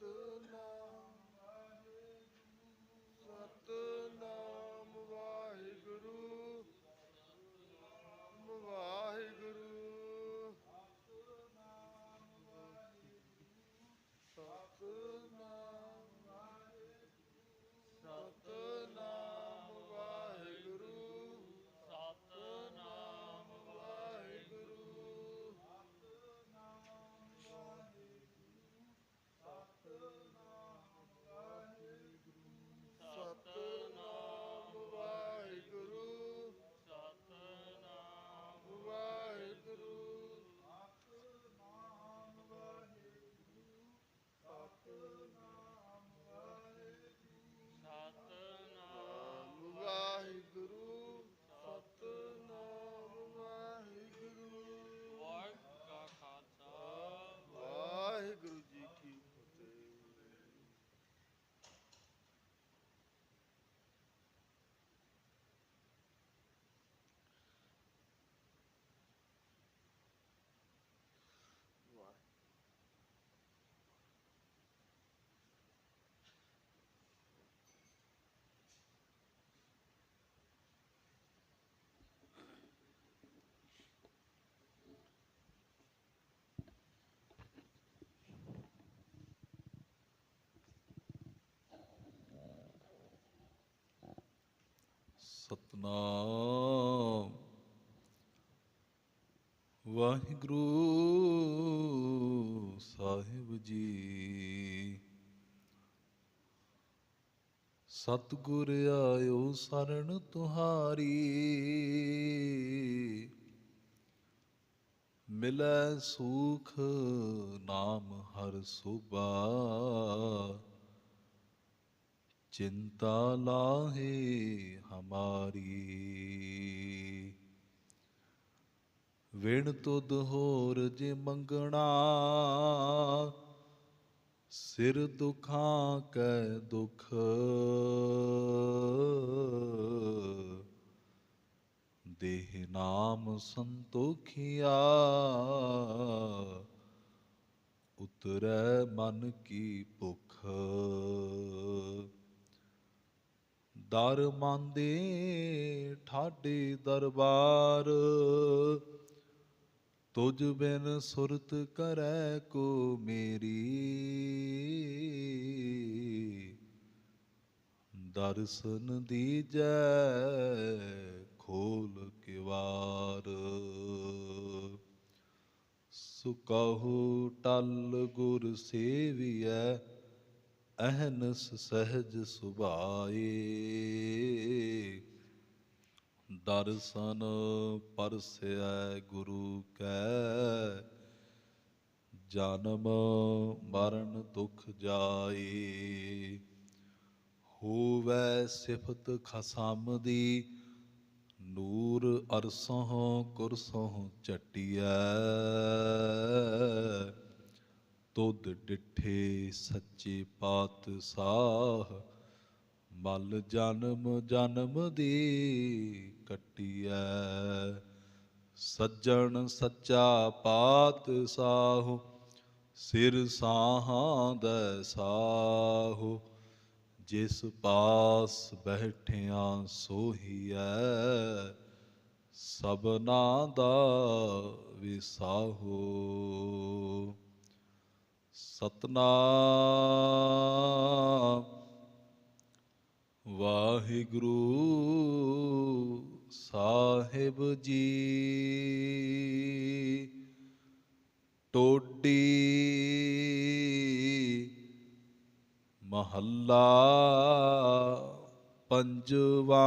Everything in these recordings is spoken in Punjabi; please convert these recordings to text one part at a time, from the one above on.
the night. ਸਤਨਾਮ ਵਾਹਿਗੁਰੂ ਸਾਹਿਬ ਜੀ ਸਤਿਗੁਰ ਆਇਓ ਸਰਣ ਤੁਹਾਰੀ। ਮਿਲੈ ਸੂਖ ਨਾਮ ਹਰ ਸੁਬਾ ਚਿੰਤਾ ਲਾਹੇ ਹਮਾਰੀ ਵਿਣ ਤੁਧ ਹੋਰ ਜੇ ਮੰਗਣਾ ਸਿਰ ਦੁਖਾਂ ਕੈ ਦੁਖ ਦੇਹ ਨਾਮ ਸੰਤੋਖਿਆ ਉਤਰੈ ਮਨ ਕੀ ਭੁਖ ਦਰ ਮੰਦੇ ਠਾਡੇ ਦਰਬਾਰ। ਤੁਝ ਬਿਨ ਸੁਰਤ ਕਰੈ ਕੋ ਮੇਰੀ। ਦਰਸ਼ਨ ਦੀਜੈ ਖੋਲ ਕਿਵਾਰ। ਸੁਕਹੁ ਟਲ ਗੁਰ ਸੇਵੀਐ ਅਹਨਸ ਸਹਿਜ ਸੁਭਾਏ। ਦਰਸ਼ਨ ਪਰਸੈ ਗੁਰੂ ਕੈ। ਜਨਮ ਮਰਨ ਦੁਖ ਜਾਏ। ਹੋਵੇ ਸਿਫਤ ਖਸਮ ਦੀ। ਨੂਰ ਅਰਸੋਂ ਕੁਰਸੋਂ ਚਟਿਐ। ਤੁਧ ਡਿਠੇ ਸੱਚੇ ਪਾਤ ਸਾਹ ਮਲ ਜਨਮ ਜਨਮ ਦੀ ਕਟਿਐ। ਸੱਜਣ ਸੱਚਾ ਪਾਤ ਸਾਹ ਸਿਰ ਸਾਹਾਂ ਦਾ ਸਾਹ, ਜਿਸ ਪਾਸ ਬੈਠਿਆਂ ਸੋਹੀਐ, ਸਭਨਾ ਦਾ ਵਿਸਾਹੋ। ਸਤਨਾਮ। ਵਾਹਿਗੁਰੂ ਸਾਹਿਬ ਜੀ ਟੋਡੀ ਮਹੱਲਾ ਪੰਜਵਾ।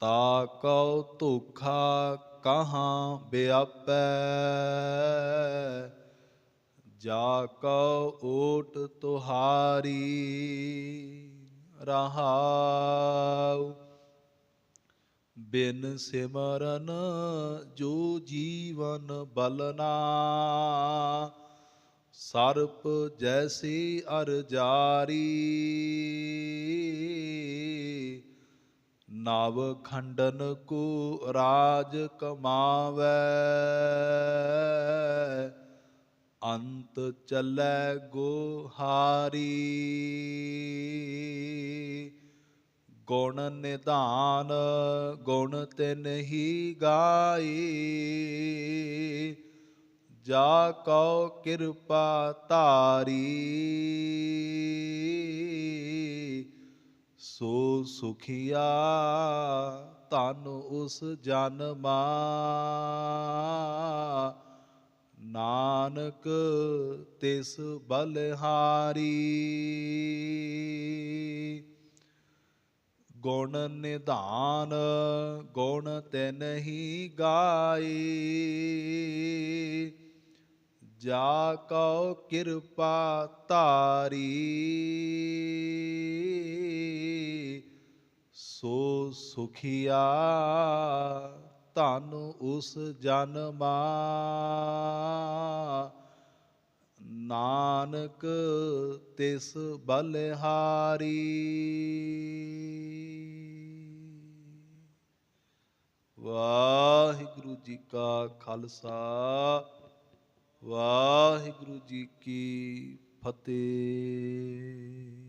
ਤਾ ਕਉ ਧੋਖਾ ਕਹਾ ਵਿਆਪੈ ਜਾ ਕਉ ਓਟ ਤੁਹਾਰੀ ਰਹਾਉ। ਬਿਨ ਸਿਮਰਨ ਜੋ ਜੀਵਨ ਬਲਨਾ ਸਰਪ ਜੈਸੀ ਅਰ ਜਾਰੀ। ਨਵ ਖੰਡਨ ਕੋ ਰਾਜ ਕਮਾਵੇ। ਅੰਤ ਚੱਲੈ ਗੋਹਾਰੀ ਗੁਣ ਨਿਧਾਨ, ਗੁਣ ਤਿਨ ਹੀ ਗਾਈ। ਜਾ ਕਉ ਕਿਰਪਾ ਧਾਰੀ। ਸੋ ਸੁਖੀਆ ਤਨ ਉਸ ਜਨਮਾ ਨਾਨਕ ਤਿਸ ਬਲਹਾਰੀ। ਗੁਣ ਨਿਧਾਨ, ਗੁਣ ਤੇ ਨਹੀਂ ਗਾਈ। ਜਾ ਕਉ ਕਿਰਪਾ ਤਾਰੀ ਸੋ ਸੁਖੀਆ, ਧਨ ਉਸ ਜਨਮਾ ਨਾਨਕ ਤਿਸ ਬਲਿਹਾਰੀ। ਵਾਹਿਗੁਰੂ ਜੀ ਕਾ ਖਾਲਸਾ, ਵਾਹਿਗੁਰੂ ਜੀ ਕੀ ਫਤਿਹ।